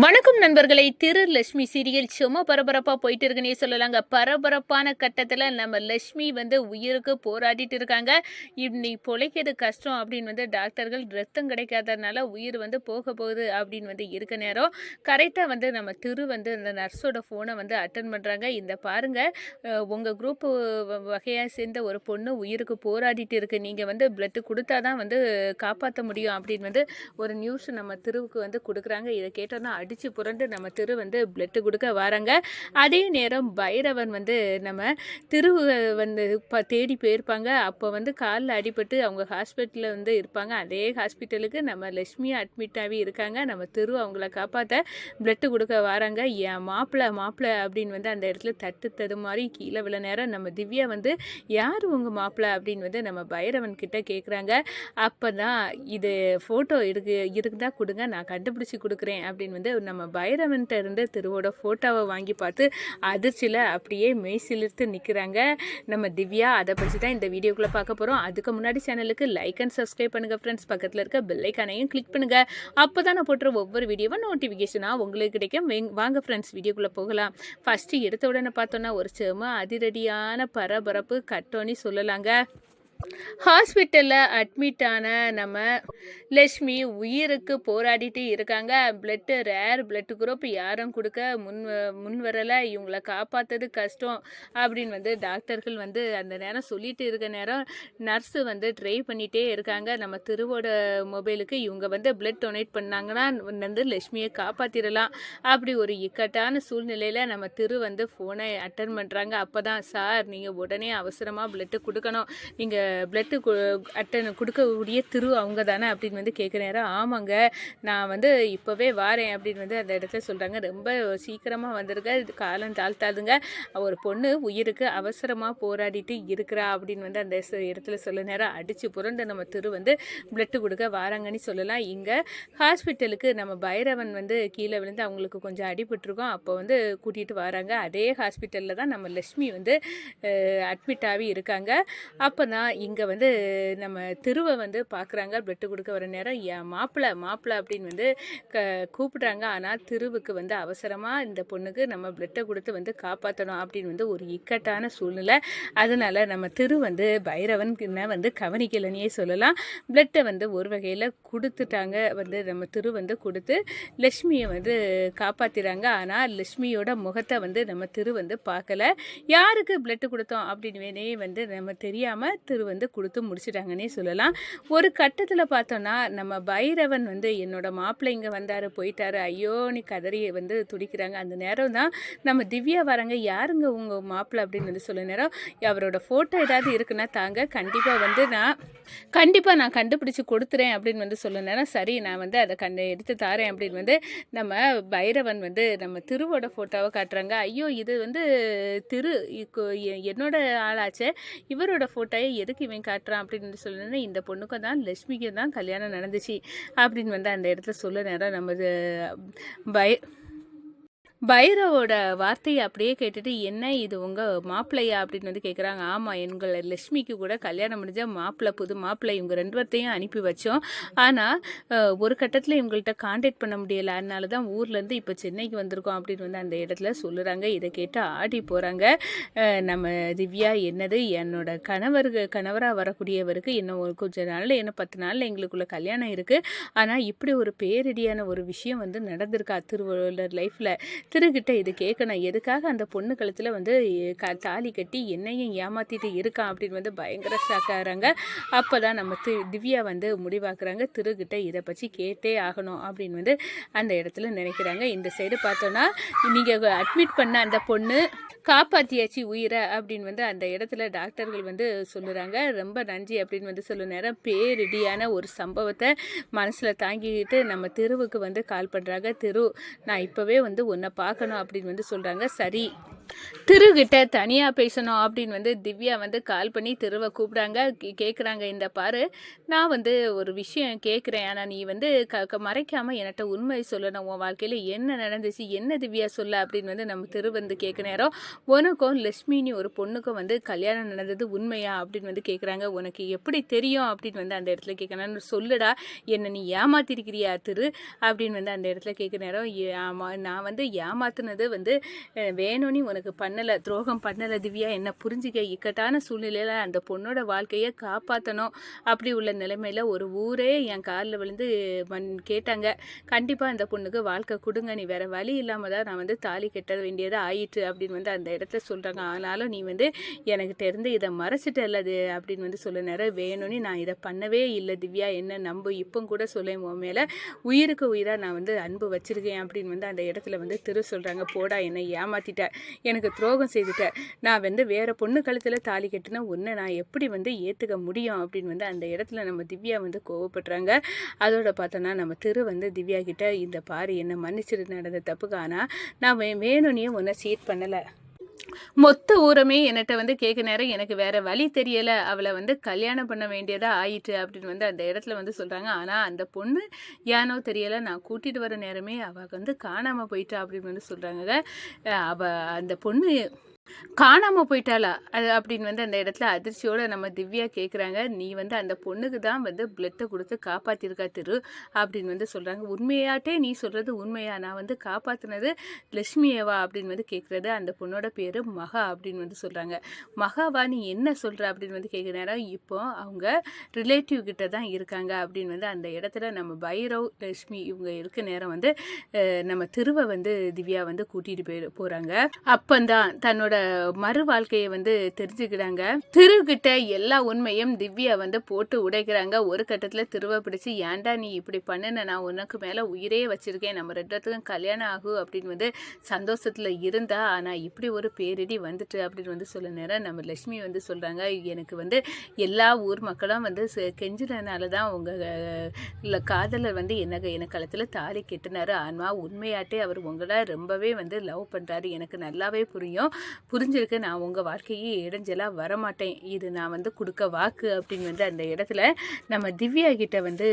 வணக்கம் நண்பர்களை. திரு லட்சுமி சீரியல் சும்மா பரபரப்பாக போயிட்டு இருக்குன்னே சொல்லலாங்க. பரபரப்பான கட்டத்தில் நம்ம லட்சுமி வந்து உயிருக்கு போராடிட்டு இருக்காங்க. இன்னி பொழைக்கிறது கஷ்டம் அப்படின்னு வந்து டாக்டர்கள் ரத்தம் கிடைக்காதனால உயிர் வந்து போக போகுது அப்படின்னு வந்து இருக்க நேரம். கரெக்டாக வந்து நம்ம திரு வந்து இந்த நர்ஸோட ஃபோனை வந்து அட்டன் பண்ணுறாங்க இந்த பாருங்கள் உங்கள் குரூப்பு வகையாக சேர்ந்த ஒரு பொண்ணு உயிருக்கு போராடிட்டு இருக்கு. நீங்கள் வந்து பிளட்டு கொடுத்தா தான் வந்து காப்பாற்ற முடியும் அப்படின்னு வந்து ஒரு நியூஸ் நம்ம திருவுக்கு வந்து கொடுக்குறாங்க. இதை கேட்டோன்னா அடித்து புரண்டு நம்ம திரு வந்து பிளட்டு கொடுக்க வராங்க. அதே நேரம் பைரவன் வந்து நம்ம திரு வந்து தேடி போயிருப்பாங்க. அப்போ வந்து காலில் அடிபட்டு அவங்க ஹாஸ்பிட்டலில் வந்து இருப்பாங்க. அதே ஹாஸ்பிட்டலுக்கு நம்ம லட்சுமியும் அட்மிட் ஆகி இருக்காங்க. நம்ம திரு அவங்கள காப்பாற்ற பிளட்டு கொடுக்க வராங்க. என் மாப்பிள்ளை மாப்பிள்ளை அப்படின்னு வந்து அந்த இடத்துல தட்டு தடு மாதிரி கீழே விழ நேரம் நம்ம திவ்யா வந்து யார் உங்கள் மாப்பிள்ளை அப்படின்னு வந்து நம்ம பைரவன் கிட்ட கேட்குறாங்க அப்போ தான் இது ஃபோட்டோ எடுக்கு இருந்தால் கொடுங்க நான் கண்டுபிடிச்சி கொடுக்குறேன் அப்படின்னு வந்து நம்ம பைரவன்கிட்ட இருந்து திருவோட ஃபோட்டோவை வாங்கி பார்த்து அதிர்ச்சியில் அப்படியே மெய் சிலிர்த்து நிற்கிறாங்க நம்ம திவ்யா அதை பற்றி தான் இந்த வீடியோக்குள்ளே பார்க்க போகிறோம் அதுக்கு முன்னாடி சேனலுக்கு லைக் அண்ட் சப்ஸ்கிரைப் பண்ணுங்கள் ஃப்ரெண்ட்ஸ் பக்கத்தில் இருக்க பெல்லைக்கானையும் கிளிக் பண்ணுங்கள் அப்போ தான் நான் போட்டுற ஒவ்வொரு வீடியோவும் நோட்டிஃபிகேஷனாக உங்களுக்கு கிடைக்கும். வாங்க ஃப்ரெண்ட்ஸ் வீடியோக்குள்ளே போகலாம். ஃபஸ்ட்டு எடுத்த உடனே பார்த்தோன்னா ஒரு செம அதிரடியான பரபரப்பு கட்டோன்னு சொல்லலாங்க. ஹாஸ்பிட்டலில் அட்மிட் ஆன நம்ம லக்ஷ்மி உயிருக்கு போராடிட்டு இருக்காங்க. பிளட்டு ரேர் பிளட் குரூப் யாரும் கொடுக்க முன் வ- முன் வரலை. இவங்கள காப்பாற்றுறது கஷ்டம் அப்படின்னு வந்து டாக்டர்கள் வந்து அந்த நேரம் சொல்லிட்டு இருக்க நேரம் நர்ஸு வந்து ட்ரை பண்ணிகிட்டே இருக்காங்க. நம்ம திருவோட மொபைலுக்கு இவங்க வந்து பிளட் டொனேட் பண்ணாங்கன்னா வந்து லக்ஷ்மியை காப்பாற்றிடலாம் அப்படி ஒரு இக்கட்டான சூழ்நிலையில் நம்ம திரு வந்து ஃபோனை அட்டன் பண்ணுறாங்க அப்போ தான் சார் நீங்கள் உடனே அவசரமாக பிளட்டு கொடுக்கணும். நீங்கள் பிளட்டு அட்டன் கொடுக்கக்கூடிய திரு அவங்க தானே அப்படின்னு வந்து கேட்குற நேரம் ஆமாங்க நான் வந்து இப்போவே வாரேன் அப்படின்னு வந்து அந்த இடத்துல சொல்கிறாங்க ரொம்ப சீக்கிரமாக வந்துருங்க இது காலம் தாழ்த்தாதுங்க. ஒரு பொண்ணு உயிருக்கு அவசரமாக போராடிட்டு இருக்கிறா அப்படின்னு வந்து அந்த இடத்துல சொல்ல நேரம் அடித்து புரண்டு நம்ம திரு வந்து பிளட்டு கொடுக்க வாராங்கன்னு சொல்லலாம். இங்கே ஹாஸ்பிட்டலுக்கு நம்ம பைரவன் வந்து கீழே விழுந்து அவங்களுக்கு கொஞ்சம் அடிபட்டிருக்கோம். அப்போ வந்து கூட்டிகிட்டு வராங்க. அதே ஹாஸ்பிட்டலில் தான் நம்ம லட்சுமி வந்து அட்மிட் ஆகி இருக்காங்க. அப்போ தான் இங்கே வந்து நம்ம திருவை வந்து பார்க்குறாங்க பிளட்டு கொடுக்க வர நேரம் என் மாப்பிள்ளை மாப்பிள்ளை அப்படின்னு வந்து க கூப்பிடுறாங்க. ஆனால் திருவுக்கு வந்து அவசரமாக இந்த பொண்ணுக்கு நம்ம பிளட்டை கொடுத்து வந்து காப்பாற்றணும் அப்படின்னு வந்து ஒரு இக்கட்டான சூழ்நிலை. அதனால் நம்ம திரு வந்து பைரவன் வந்து கவனிக்கலன்னே சொல்லலாம். பிளட்டை வந்து ஒரு வகையில் கொடுத்துட்டாங்க. வந்து நம்ம திரு வந்து கொடுத்து லக்ஷ்மியை வந்து காப்பாற்றிறாங்க ஆனால் லக்ஷ்மியோட முகத்தை வந்து நம்ம திரு வந்து பார்க்கல. யாருக்கு பிளட்டு கொடுத்தோம் அப்படின்னு வந்து நம்ம தெரியாமல் திரு வந்து கொடுத்து முடிச்சிட்டாங்கன்னே சொல்லலாம். ஒரு கட்டத்தில் பார்த்தோன்னா நம்ம பைரவன் வந்து என்னோட மாப்பிள்ளை இங்கே வந்தார் போயிட்டாரு. ஐயோன்னு கதறி வந்து துடிக்கிறாங்க. அந்த நேரம் தான் நம்ம திவ்யா வராங்க. யாருங்க உங்கள் மாப்பிள்ளை அப்படின்னு வந்து சொல்ல நேரம் அவரோட ஃபோட்டோ ஏதாவது இருக்குன்னா தாங்க கண்டிப்பாக வந்து நான் கண்டிப்பாக நான் கண்டுபிடிச்சி கொடுத்துறேன் அப்படின்னு வந்து சொல்ல நேரம் சரி நான் வந்து அதை கண்டு எடுத்து தாரேன் அப்படின்னு வந்து நம்ம பைரவன் வந்து நம்ம திருவோட ஃபோட்டோவை காட்டுறாங்க. ஐயோ இது வந்து திரு எ- என்னோட ஆளாச்சே. இவரோட ஃபோட்டோயை எதுக்கு இவன் காட்டுறான் அப்படின்னு சொல்லணும்னா இந்த பொண்ணுக்கு தான் லட்சுமிக்கு தான் கல்யாணம் நடந்துச்சு அப்படின்னு வந்து அந்த இடத்துல சொல்ல நேரம் நம்ம பய பைரவோட வார்த்தையை அப்படியே கேட்டுட்டு என்ன இது உங்கள் மாப்பிள்ளையா? அப்படின்னு வந்து கேட்குறாங்க ஆமாம் எங்களை லட்சுமிக்கு கூட கல்யாணம் முடிஞ்ச மாப்பிள்ளை புது மாப்பிள்ளை இவங்க ரெண்டு பேர்த்தையும் அனுப்பி வச்சோம். ஆனால் ஒரு கட்டத்தில் இவங்கள்ட்ட காண்டாக்ட் பண்ண முடியலை. அதனால தான் ஊர்லேருந்து இப்போ சென்னைக்கு வந்திருக்கோம் அப்படின்னு வந்து அந்த இடத்துல சொல்லுறாங்க. இதை கேட்டு ஆடி போகிறாங்க நம்ம திவ்யா என்னது? என்னோட கணவர் கணவராக வரக்கூடியவருக்கு இன்னும் ஒரு கொஞ்ச நாளில் இன்னும் பத்து நாளில் எங்களுக்குள்ள கல்யாணம் இருக்குது ஆனால் இப்படி ஒரு பேரடியான ஒரு விஷயம் வந்து நடந்திருக்கா திருவள்ளுவர் லைஃப்பில் திருக்கிட்ட இது கேட்கணும் எதுக்காக அந்த பொண்ணு கழுத்தில் வந்து க தாலி கட்டி என்னையும் ஏமாற்றிட்டு இருக்கான் அப்படின்னு வந்து பயங்கர ஷாக் ஆகிறாங்க. அப்போ தான் நம்ம தி திவ்யா வந்து முடிவாக்குறாங்க. திருக்கிட்ட இதை பற்றி கேட்டே ஆகணும் அப்படின்னு வந்து அந்த இடத்துல நினைக்கிறாங்க. இந்த சைடு பார்த்தோன்னா நீங்கள் அட்மிட் பண்ண அந்த பொண்ணு காப்பாற்றியாச்சு உயிரை அப்படின்னு வந்து அந்த இடத்துல டாக்டர்கள் வந்து சொல்லுறாங்க. ரொம்ப நன்றி அப்படின்னு வந்து சொல்ல நேரம் பேரிடியான ஒரு சம்பவத்தை மனசில் தாங்கிக்கிட்டு நம்ம தெருவுக்கு வந்து கால் பண்ணுறாங்க தெரு நான் இப்போவே வந்து உன்னை பார்க்கணும் அப்படின்னு வந்து சொல்கிறாங்க சரி திருகிட்ட தனியாக பேசணும் அப்படின்னு வந்து திவ்யா வந்து கால் பண்ணி திருவை கூப்பிடாங்க கேட்குறாங்க இந்த பாரு நான் வந்து ஒரு விஷயம் கேட்குறேன் ஆனால் நீ வந்து க க மறைக்காமல் என்கிட்ட உண்மை சொல்லணும். உன் வாழ்க்கையில் என்ன நடந்துச்சு என்ன திவ்யா சொல்ல? அப்படின்னு வந்து நம்ம திரு வந்து கேட்க நேரம் உனக்கும் லக்ஷ்மின்னு ஒரு பொண்ணுக்கும் வந்து கல்யாணம் நடந்தது உண்மையா? அப்படின்னு வந்து கேட்குறாங்க உனக்கு எப்படி தெரியும்? அப்படின்னு வந்து அந்த இடத்துல கேட்கணும் சொல்லுடா என்னை நீ ஏமாத்திருக்கிறியா திரு? அப்படின்னு வந்து அந்த இடத்துல கேட்க நேரம் நான் வந்து ஏமாத்துனது வந்து வேணும்னு உனக்கு பண்ணலை துரோகம் பண்ணலை திவ்யா என்ன புரிஞ்சுக்க இக்கட்டான சூழ்நிலையில் அந்த பொண்ணோட வாழ்க்கையை காப்பாற்றணும் அப்படி உள்ள நிலைமையில் ஒரு ஊரே என் காலில் விழுந்து மண் கேட்டாங்க. கண்டிப்பாக அந்த பொண்ணுக்கு வாழ்க்கை கொடுங்க நீ வேற வழி இல்லாமல் தான் நான் வந்து தாலி கட்ட வேண்டியது ஆயிற்று அப்படின்னு வந்து அந்த இடத்துல சொல்கிறாங்க ஆனாலும் நீ வந்து எனக்கு தெரிந்து இதை மறைச்சிட்டு அல்லது அப்படின்னு வந்து சொல்ல நேரம் வேணும்னு நான் இதை பண்ணவே இல்லை திவ்யா என்ன நம்ப? இப்போ கூட சொல்ல உன் மேலே உயிருக்கு உயிராக நான் வந்து அன்பு வச்சிருக்கேன் அப்படின்னு வந்து அந்த இடத்துல வந்து திரு சொல்கிறாங்க போடா என்னை ஏமாற்றிட்டேன் எனக்கு துரோகம் செய்துட்ட. நான் வந்து வேற பொண்ணு கழுத்தில் தாலி கட்டினா உன்னை நான் எப்படி வந்து ஏற்றுக்க முடியும் அப்படின்னு வந்து அந்த இடத்துல நம்ம திவ்யா வந்து கோவப்படுறாங்க. அதோட பார்த்தோன்னா நம்ம திரு வந்து திவ்யா கிட்ட இந்த பாரு என்ன மன்னிச்சிட்டு நடந்த தப்புக்கு ஆனால் நான் வே- வேணும்னே உன்னை சீட் பண்ணலை. மொத்த ஊரமே என்கிட்ட வந்து கேட்க நேரம் எனக்கு வேற வழி தெரியல. அவளை வந்து கல்யாணம் பண்ண வேண்டியதா ஆயிட்டு அப்படின்னு வந்து அந்த இடத்துல வந்து சொல்றாங்க. ஆனா அந்த பொண்ணு ஏனோ தெரியல. நான் கூட்டிட்டு வர நேரமே அவ வந்து காணாம போயிட்டா அப்படின்னு வந்து சொல்றாங்க அவ அந்த பொண்ணு காணாம போயிட்டாளா? அது அப்படின்னு வந்து அந்த இடத்துல அதிர்ச்சியோட நம்ம திவ்யா கேட்குறாங்க நீ வந்து அந்த பொண்ணுக்கு தான் வந்து பிளட்டை கொடுத்து காப்பாத்திருக்கா திரு அப்படின்னு வந்து சொல்றாங்க. உண்மையாட்டே நீ சொல்றது உண்மையா? நான் வந்து காப்பாத்துனது லட்சுமியவா? அப்படின்னு வந்து கேட்குறது அந்த பொண்ணோட பேர் மகா அப்படின்னு வந்து சொல்கிறாங்க மகாவா நீ என்ன சொல்கிற அப்படின்னு வந்து கேட்குற நேரம் இப்போ அவங்க ரிலேட்டிவ் கிட்ட தான் இருக்காங்க அப்படின்னு வந்து அந்த இடத்துல நம்ம பைரவ் லட்சுமி இவங்க இருக்க நேரம் வந்து நம்ம திருவை வந்து திவ்யா வந்து கூட்டிகிட்டு போய் போகிறாங்க அப்பந்தான் தன்னோட மறு வாழ்க்கையை வந்து தெரிஞ்சுக்கிறாங்க திருக்கிட்ட எல்லா உண்மையும் திவ்யா வந்து போட்டு உடைக்கிறாங்க. ஒரு கட்டத்தில் திருவை பிடிச்சி ஏன்டா நீ இப்படி பண்ணுன? நான் உனக்கு மேலே உயிரே வச்சுருக்கேன். நம்ம ரெண்டுத்துக்கும் கல்யாணம் ஆகும் அப்படின்னு வந்து சந்தோஷத்தில் இருந்தா ஆனால் இப்படி ஒரு பேரிடி வந்துட்டு அப்படின்னு வந்து சொல்ல நேரம் நம்ம லக்ஷ்மி வந்து சொல்கிறாங்க எனக்கு வந்து எல்லா ஊர் மக்களும் வந்து செ- கெஞ்சினனால தான் உங்கள் காதலர் வந்து என்ன எனக்கு களத்தில் தாலி கெட்டினார் ஆனால் உண்மையாட்டே அவர் உங்களை ரொம்பவே வந்து லவ் பண்ணுறாரு எனக்கு நல்லாவே புரியும். புரிஞ்சிருக்கு நான் உங்கள் வாழ்க்கையே இடைஞ்சலாக வரமாட்டேன். இது நான் வந்து கொடுக்க வாக்கு அப்படின்னு வந்து அந்த இடத்துல நம்ம திவ்யா கிட்ட வந்து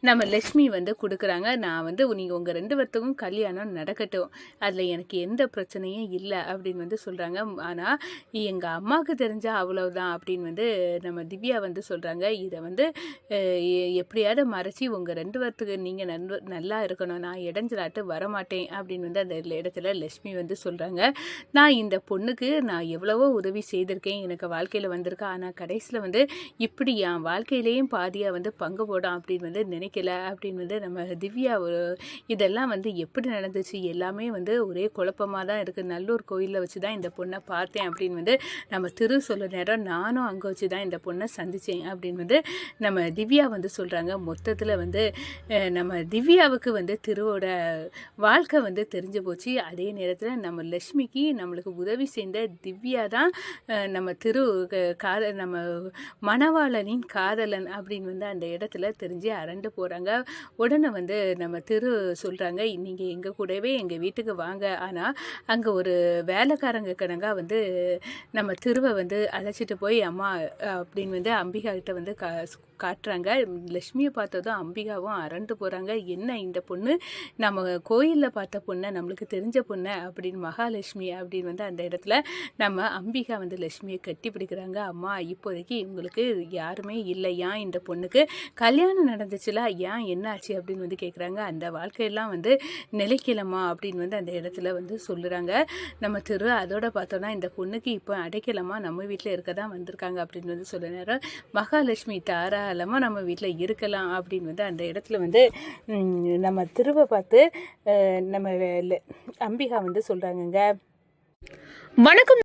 நம்ம லக்ஷ்மி வந்து கொடுக்குறாங்க. நான் வந்து நீங்கள் உங்கள் ரெண்டு பேர்த்துக்கும் கல்யாணம் நடக்கட்டும். அதில் எனக்கு எந்த பிரச்சனையும் இல்லை அப்படின்னு வந்து சொல்கிறாங்க ஆனால் எங்கள் அம்மாவுக்கு தெரிஞ்சால் அவ்வளவுதான் அப்படின்னு வந்து நம்ம திவ்யா வந்து சொல்கிறாங்க இதை வந்து எ- எப்படியாவது மறைச்சி உங்கள் ரெண்டு பேர்த்துக்கு நீங்கள் நண்ப நல்லா இருக்கணும். நான் இடைஞ்சலாட்டு வரமாட்டேன் அப்படின்னு வந்து அந்த இடத்துல லக்ஷ்மி வந்து சொல்கிறாங்க நான் இந்த பொண்ணுக்கு நான் எவ்வளவோ உதவி செய்திருக்கேன். எனக்கு வாழ்க்கையில் வந்திருக்கேன் ஆனால் கடைசியில் வந்து இப்படி என் வாழ்க்கையிலேயும் பாதியாக வந்து பங்கு போடும் அப்படின்னு வந்து நினைக்கல அப்படின்னு வந்து நம்ம திவ்யா ஒரு இதெல்லாம் வந்து எப்படி நடந்துச்சு? எல்லாமே வந்து ஒரே குழப்பமாக தான் இருக்குது நல்லூர் கோயிலில் வச்சு தான் இந்த பொண்ணை பார்த்தேன் அப்படின்னு வந்து நம்ம திரு சொல்ல நேரம் நானும் அங்கே வச்சு தான் இந்த பொண்ணை சந்தித்தேன் அப்படின்னு வந்து நம்ம திவ்யா வந்து சொல்கிறாங்க மொத்தத்தில் வந்து நம்ம திவ்யாவுக்கு வந்து திருவோட வாழ்க்கை வந்து தெரிஞ்சு போச்சு. அதே நேரத்தில் நம்ம லக்ஷ்மிக்கு நம்மளுக்கு உதவி செய்த திவ்யா தான் நம்ம திரு காதல் நம்ம மணவாளனின் காதலன் அப்படின்னு வந்து அந்த இடத்துல தெரிஞ்சு அரண் அரண்டு போகிறாங்க உடனே வந்து நம்ம திரு சொல்கிறாங்க நீங்கள் எங்கள் கூடவே எங்கள் வீட்டுக்கு வாங்க. ஆனால் அங்கே ஒரு வேலைக்காரங்க கணங்க வந்து நம்ம திருவை வந்து அழைச்சிட்டு போய் அம்மா அப்படின்னு வந்து அம்பிகா கிட்ட வந்து க காட்டுறாங்க. லக்ஷ்மியை பார்த்ததும் அம்பிகாவும் அரண்டு போகிறாங்க என்ன இந்த பொண்ணு? நம்ம கோயிலில் பார்த்த பொண்ணை நம்மளுக்கு தெரிஞ்ச பொண்ணை அப்படின்னு மகாலட்சுமி அப்படின்னு வந்து அந்த இடத்துல நம்ம அம்பிகா வந்து லட்சுமியை கட்டி பிடிக்கிறாங்க. அம்மா இப்போதைக்கு உங்களுக்கு யாருமே இல்லை. ஏன் இந்த பொண்ணுக்கு கல்யாணம் நடந்துச்சுல? ஏன் என்னாச்சு? அப்படின்னு வந்து கேட்குறாங்க அந்த வாழ்க்கையெல்லாம் வந்து நிலைக்கலமா அப்படின்னு வந்து அந்த இடத்துல வந்து சொல்லுறாங்க. நம்ம திரு அதோட பார்த்தோன்னா இந்த பொண்ணுக்கு இப்போ அடைக்கலமா நம்ம வீட்டில் இருக்க தான் வந்திருக்காங்க அப்படின்னு வந்து சொல்ல நேரம். மகாலட்சுமி தாராளமாக நம்ம வீட்டில் இருக்கலாம் அப்படின்னு வந்து அந்த இடத்துல வந்து நம்ம திருவை பார்த்து நம்ம அம்பிகா வந்து சொல்கிறாங்கங்க வணக்கம்.